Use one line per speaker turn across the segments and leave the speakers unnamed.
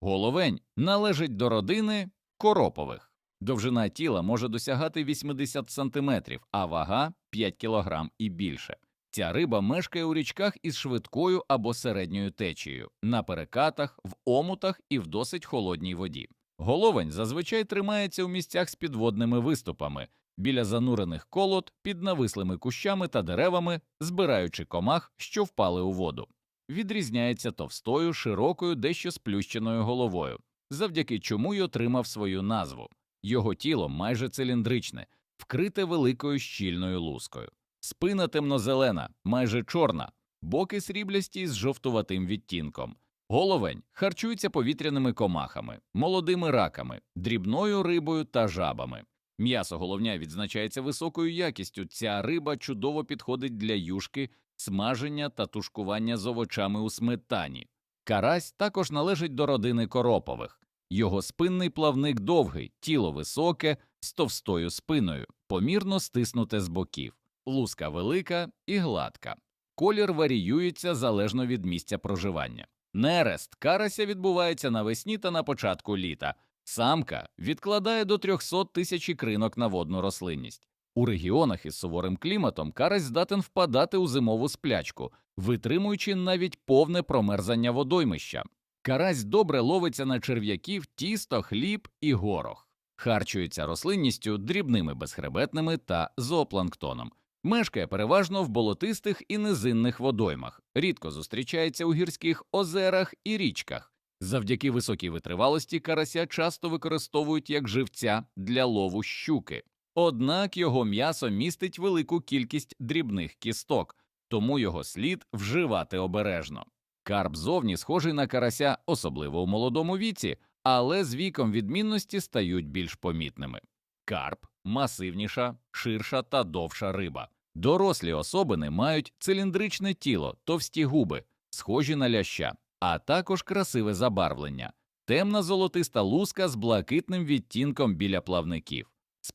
Головень належить до родини коропових. Довжина тіла може досягати 80 см, а вага 5 кг і більше. Ця риба мешкає у річках із швидкою або середньою течією, на перекатах, в омутах і в досить холодній воді. Головень зазвичай тримається у місцях з підводними виступами, біля занурених колод, під навислими кущами та деревами, збираючи комах, що впали у воду. Відрізняється товстою, широкою, дещо сплющеною головою, завдяки чому й отримав свою назву. Його тіло майже циліндричне, вкрите великою щільною лускою. Спина темнозелена, майже чорна, боки сріблясті з жовтуватим відтінком. Головень харчується повітряними комахами, молодими раками, дрібною рибою та жабами. М'ясо головня відзначається високою якістю. Ця риба чудово підходить для юшки, смаження та тушкування з овочами у сметані. Карась також належить до родини коропових. Його спинний плавник довгий, тіло високе, з товстою спиною, помірно стиснуте з боків, луска велика і гладка. Колір варіюється залежно від місця проживання. Нерест карася відбувається навесні та на початку літа. Самка відкладає до 300 тисяч ікринок на водну рослинність. У регіонах із суворим кліматом карась здатен впадати у зимову сплячку, витримуючи навіть повне промерзання водоймища. Карась добре ловиться на черв'яків, тісто, хліб і горох, харчується рослинністю, дрібними безхребетними та зоопланктоном. Мешкає переважно в болотистих і низинних водоймах, рідко зустрічається у гірських озерах і річках. Завдяки високій витривалості карася часто використовують як живця для лову щуки. Однак його м'ясо містить велику кількість дрібних кісток, тому його слід вживати обережно. Карп зовні схожий на карася, особливо у молодому віці, але з віком відмінності стають більш помітними. Карп масивніша, ширша та довша риба. Дорослі особини мають циліндричне тіло, товсті губи, схожі на ляща, а також красиве забарвлення, темна золотиста луска з блакитним відтінком біля плавників.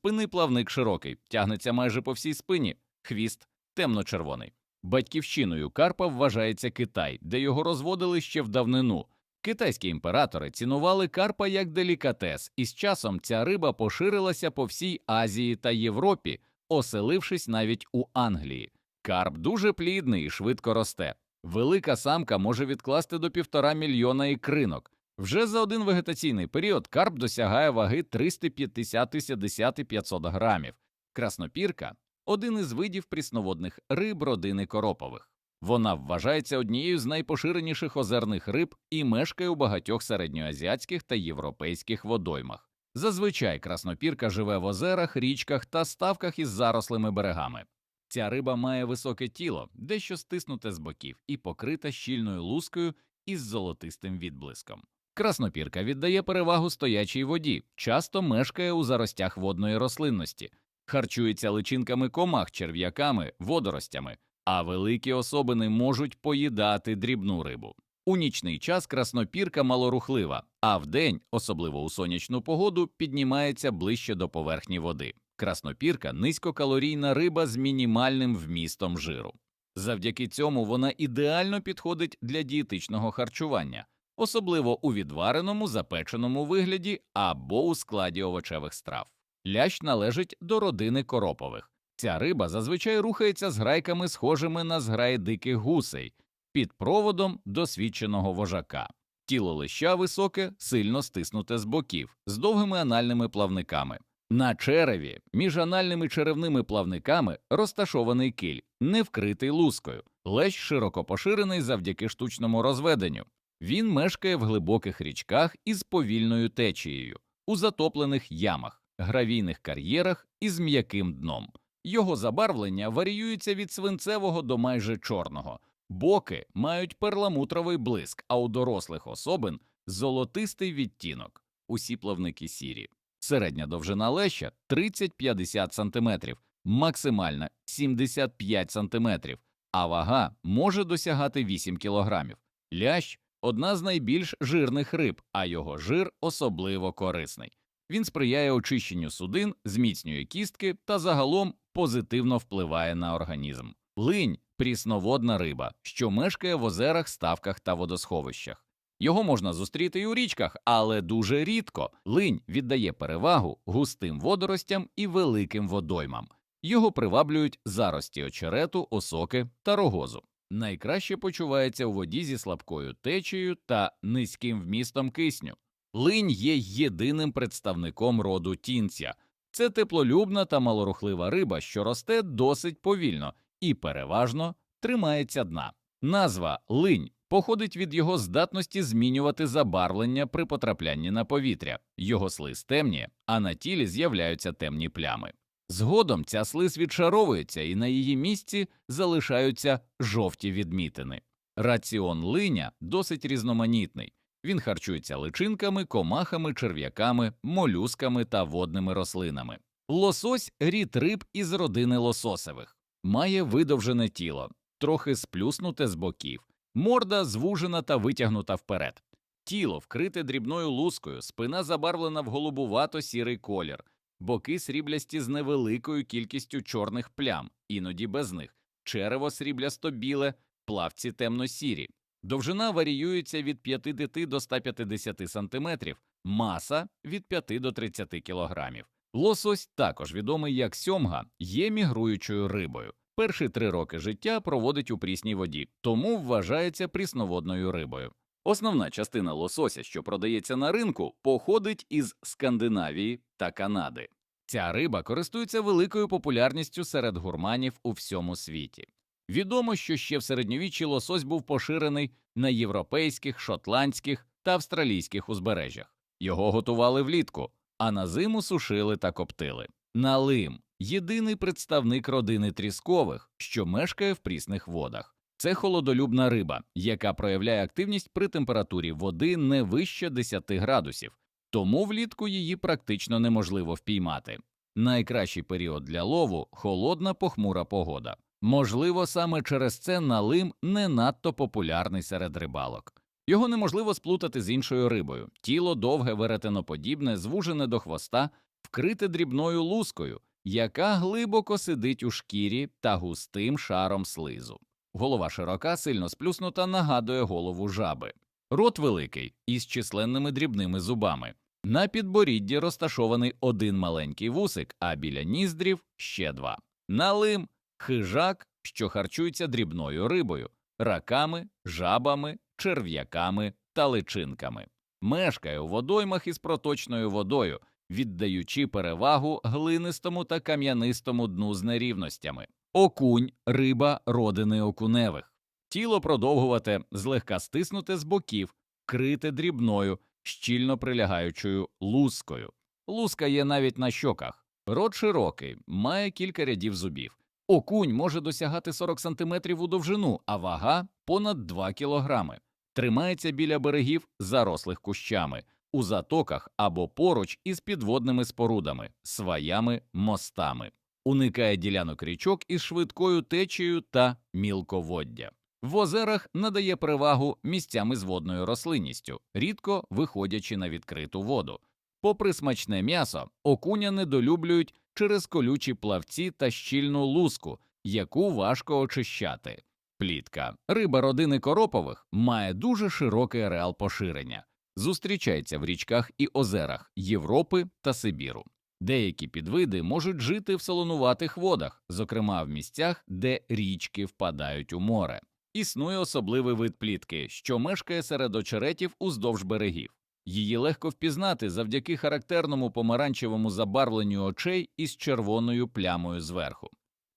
Спинний плавник широкий, тягнеться майже по всій спині, хвіст темно-червоний. Батьківщиною карпа вважається Китай, де його розводили ще в давнину. Китайські імператори цінували карпа як делікатес, і з часом ця риба поширилася по всій Азії та Європі, оселившись навіть у Англії. Карп дуже плідний і швидко росте. Велика самка може відкласти до півтора мільйона ікринок. Вже за один вегетаційний період карп досягає ваги 350-500 грамів. Краснопірка один із видів прісноводних риб родини коропових. Вона вважається однією з найпоширеніших озерних риб і мешкає у багатьох середньоазіатських та європейських водоймах. Зазвичай краснопірка живе в озерах, річках та ставках із зарослими берегами. Ця риба має високе тіло, дещо стиснуте з боків і покрита щільною лускою із золотистим відблиском. Краснопірка віддає перевагу стоячій воді, часто мешкає у заростях водної рослинності, харчується личинками комах, черв'яками, водоростями, а великі особини можуть поїдати дрібну рибу. У нічний час краснопірка малорухлива, а вдень, особливо у сонячну погоду, піднімається ближче до поверхні води. Краснопірка низькокалорійна риба з мінімальним вмістом жиру. Завдяки цьому вона ідеально підходить для дієтичного харчування, особливо у відвареному запеченому вигляді або у складі овочевих страв. Лящ належить до родини коропових. Ця риба зазвичай рухається з грайками, схожими на зграї диких гусей, під проводом досвідченого вожака. Тіло лища високе, сильно стиснуте з боків, з довгими анальними плавниками. На череві між анальними черевними плавниками розташований киль, не вкритий лускою. Лещ широко поширений завдяки штучному розведенню. Він мешкає в глибоких річках із повільною течією, у затоплених ямах, гравійних кар'єрах із м'яким дном. Його забарвлення варіюється від свинцевого до майже чорного. Боки мають перламутровий блиск, а у дорослих особин золотистий відтінок. Усі плавники сірі. Середня довжина леща 30-50 см, максимальна 75 см, а вага може досягати 8 кг. Лящ одна з найбільш жирних риб, а його жир особливо корисний. Він сприяє очищенню судин, зміцнює кістки та загалом позитивно впливає на організм. Линь прісноводна риба, що мешкає в озерах, ставках та водосховищах. Його можна зустріти і у річках, але дуже рідко. Линь віддає перевагу густим водоростям і великим водоймам. Його приваблюють зарості очерету, осоки та рогозу. Найкраще почувається у воді зі слабкою течією та низьким вмістом кисню. Линь є єдиним представником роду тінця. Це теплолюбна та малорухлива риба, що росте досить повільно і переважно тримається дна. Назва линь походить від його здатності змінювати забарвлення при потраплянні на повітря. Його слиз темніє, а на тілі з'являються темні плями. Згодом ця слиз відшаровується і на її місці залишаються жовті відмітини. Раціон линя досить різноманітний. Він харчується личинками, комахами, черв'яками, молюсками та водними рослинами. Лосось рід риб із родини лососевих, має видовжене тіло, трохи сплюснуте з боків, морда звужена та витягнута вперед. Тіло вкрите дрібною лускою, спина забарвлена в голубувато-сірий колір, боки сріблясті з невеликою кількістю чорних плям, іноді без них, черево сріблясто біле, плавці темно-сірі. Довжина варіюється від 50 до 150 см, маса від 5 до 30 кг. Лосось, також відомий як сьомга, є мігруючою рибою. Перші три роки життя проводить у прісній воді, тому вважається прісноводною рибою. Основна частина лосося, що продається на ринку, походить із Скандинавії та Канади. Ця риба користується великою популярністю серед гурманів у всьому світі. Відомо, що ще в середньовіччі лосось був поширений на європейських, шотландських та австралійських узбережжях. Його готували влітку, а на зиму сушили та коптили. Налим єдиний представник родини тріскових, що мешкає в прісних водах. Це холодолюбна риба, яка проявляє активність при температурі води не вище 10 градусів, тому влітку її практично неможливо впіймати. Найкращий період для лову холодна похмура погода. Можливо, саме через це налим не надто популярний серед рибалок. Його неможливо сплутати з іншою рибою. Тіло довге, веретеноподібне, звужене до хвоста, вкрите дрібною лускою, яка глибоко сидить у шкірі та густим шаром слизу. Голова широка, сильно сплюснута, нагадує голову жаби. Рот великий із численними дрібними зубами. На підборідді розташований один маленький вусик, а біля ніздрів ще два. Налим хижак, що харчується дрібною рибою, раками, жабами, черв'яками та личинками. Мешкає у водоймах із проточною водою, віддаючи перевагу глинистому та кам'янистому дну з нерівностями. Окунь риба родини окуневих. Тіло продовгувате, злегка стиснуте з боків, крите дрібною, щільно прилягаючою лускою. Луска є навіть на щоках. Рот широкий, має кілька рядів зубів. Окунь може досягати 40 см у довжину, а вага понад 2 кг. Тримається біля берегів, зарослих кущами, у затоках або поруч із підводними спорудами, сваями, мостами. Уникає ділянок річок із швидкою течією та мілководдя. В озерах надає перевагу місцями з водною рослинністю, рідко виходячи на відкриту воду. Попри смачне м'ясо, окуня недолюблюють через колючі плавці та щільну луску, яку важко очищати. Плітка риба родини коропових має дуже широкий ареал поширення, зустрічається в річках і озерах Європи та Сибіру. Деякі підвиди можуть жити в солонуватих водах, зокрема в місцях, де річки впадають у море. Існує особливий вид плітки, що мешкає серед очеретів уздовж берегів. Її легко впізнати завдяки характерному помаранчевому забарвленню очей із червоною плямою зверху.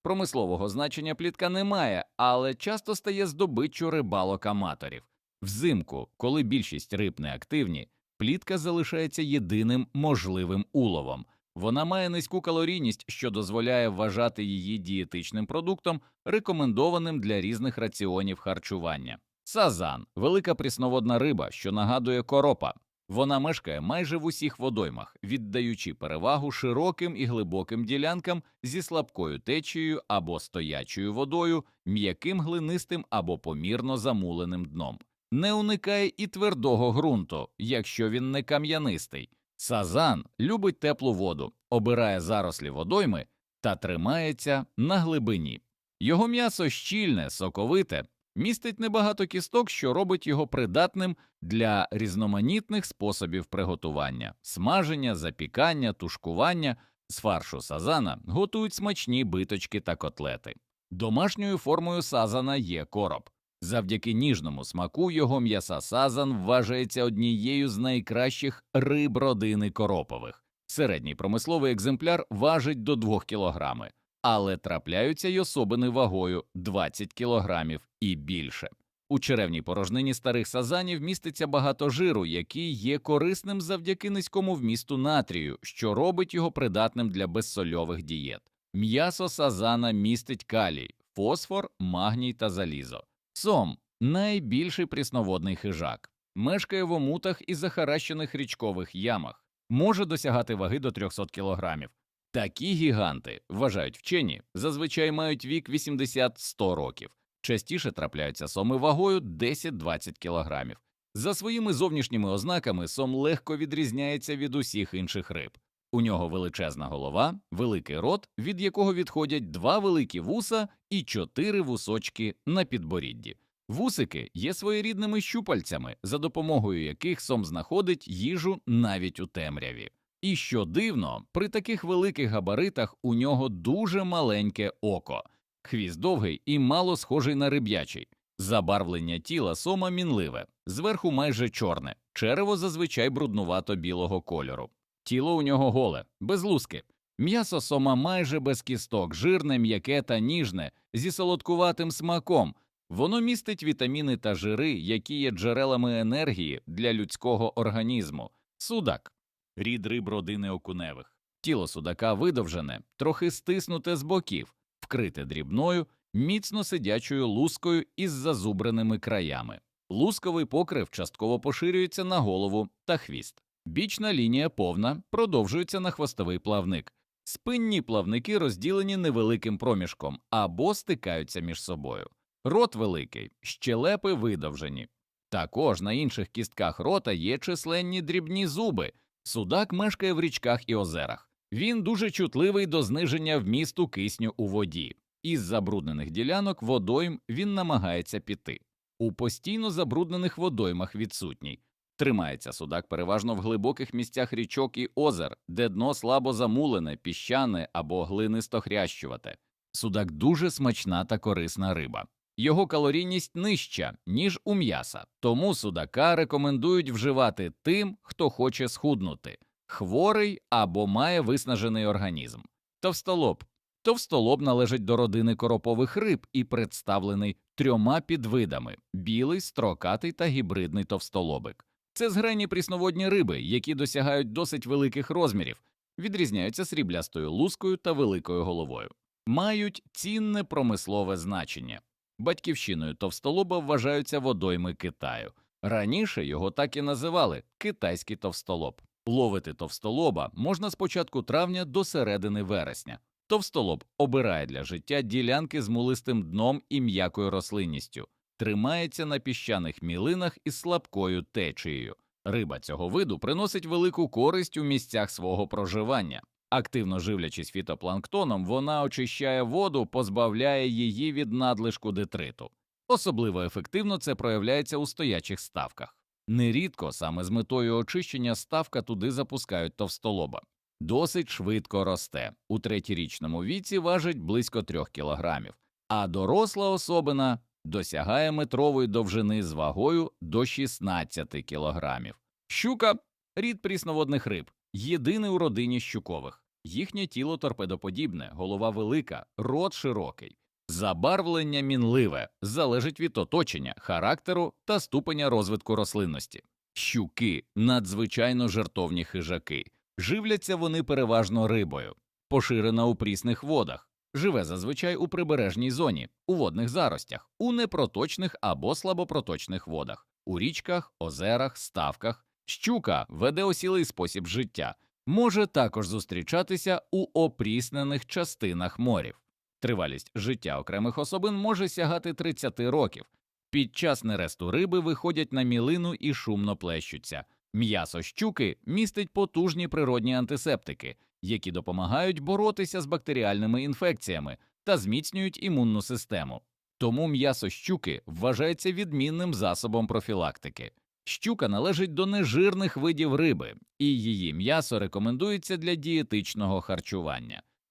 Промислового значення плітка немає, але часто стає здобиччю рибалок аматорів. Взимку, коли більшість риб не активні, плітка залишається єдиним можливим уловом. Вона має низьку калорійність, що дозволяє вважати її дієтичним продуктом, рекомендованим для різних раціонів харчування. Сазан велика прісноводна риба, що нагадує коропа. Вона мешкає майже в усіх водоймах, віддаючи перевагу широким і глибоким ділянкам зі слабкою течією або стоячою водою, м'яким глинистим або помірно замуленим дном. Не уникає і твердого ґрунту, якщо він не кам'янистий. Сазан любить теплу воду, обирає зарослі водойми та тримається на глибині. Його м'ясо щільне, соковите, містить небагато кісток, що робить його придатним для різноманітних способів приготування, смаження, запікання, тушкування. З фаршу сазана готують смачні биточки та котлети. Домашньою формою сазана є короб. Завдяки ніжному смаку його м'яса сазан вважається однією з найкращих риб родини коропових. Середній промисловий екземпляр важить до 2 кілограми, але трапляються й особини вагою 20 кілограмів і більше. У черевній порожнині старих сазанів міститься багато жиру, який є корисним завдяки низькому вмісту натрію, що робить його придатним для безсольових дієт. М'ясо сазана містить калій, фосфор, магній та залізо. Сом найбільший прісноводний хижак, мешкає в омутах і захаращених річкових ямах, може досягати ваги до 300 кілограмів. Такі гіганти, вважають вчені, зазвичай мають вік 80-100 років. Частіше трапляються соми вагою 10-20 кілограмів. За своїми зовнішніми ознаками сом легко відрізняється від усіх інших риб. У нього величезна голова, великий рот, від якого відходять два великі вуса і чотири вусочки на підборідді. Вусики є своєрідними щупальцями, за допомогою яких сом знаходить їжу навіть у темряві. І що дивно, при таких великих габаритах у нього дуже маленьке око, хвіст довгий і мало схожий на риб'ячий. Забарвлення тіла сома мінливе, зверху майже чорне, черево зазвичай бруднувато білого кольору. Тіло у нього голе, без луски. М'ясо сома майже без кісток, жирне, м'яке та ніжне, зі солодкуватим смаком. Воно містить вітаміни та жири, які є джерелами енергії для людського організму. Судак рід риб родини окуневих. Тіло судака видовжене, трохи стиснуте з боків, вкрите дрібною, міцно сидячою лускою із зазубреними краями. Лусковий покрив частково поширюється на голову та хвіст. Бічна лінія повна, продовжується на хвостовий плавник. Спинні плавники розділені невеликим проміжком або стикаються між собою. Рот великий, щелепи видовжені. Також на інших кістках рота є численні дрібні зуби. Судак мешкає в річках і озерах. Він дуже чутливий до зниження вмісту кисню у воді. Із забруднених ділянок водойм він намагається піти. У постійно забруднених водоймах відсутній. Тримається судак переважно в глибоких місцях річок і озер, де дно слабо замулене, піщане або глинисто хрящувате. Судак дуже смачна та корисна риба. Його калорійність нижча, ніж у м'яса, тому судака рекомендують вживати тим, хто хоче схуднути, хворий або має виснажений організм. Товстолоб. Товстолоб належить до родини коропових риб і представлений трьома підвидами білий, строкатий та гібридний товстолобик. Це згрені прісноводні риби, які досягають досить великих розмірів, відрізняються сріблястою лускою та великою головою, мають цінне промислове значення. Батьківщиною товстолоба вважаються водойми Китаю. Раніше його так і називали китайський товстолоб. Ловити товстолоба можна з початку травня до середини вересня. Товстолоб обирає для життя ділянки з мулистим дном і м'якою рослинністю, тримається на піщаних мілинах із слабкою течією. Риба цього виду приносить велику користь у місцях свого проживання. Активно живлячись фітопланктоном, вона очищає воду, позбавляє її від надлишку детриту. Особливо ефективно це проявляється у стоячих ставках. Нерідко саме з метою очищення ставка туди запускають товстолоба. Досить швидко росте. У третірічному віці важить близько 3 кілограмів, а доросла особина досягає метрової довжини з вагою до 16 кілограмів. Щука рід прісноводних риб, єдиний у родині щукових. Їхнє тіло торпедоподібне, голова велика, рот широкий. Забарвлення мінливе залежить від оточення, характеру та ступеня розвитку рослинності. Щуки надзвичайно жертовні хижаки. Живляться вони переважно рибою, поширена у прісних водах, живе зазвичай у прибережній зоні, у водних заростях, у непроточних або слабопроточних водах, у річках, озерах, ставках. Щука веде осілий спосіб життя, може також зустрічатися у опріснених частинах морів. Тривалість життя окремих особин може сягати 30 років. Під час нересту риби виходять на мілину і шумно плещуться. М'ясо щуки містить потужні природні антисептики, які допомагають боротися з бактеріальними інфекціями та зміцнюють імунну систему. тому м'ясо щуки вважається відмінним засобом профілактики. Щука належить до нежирних видів риби, і її м'ясо рекомендується для дієтичного харчування.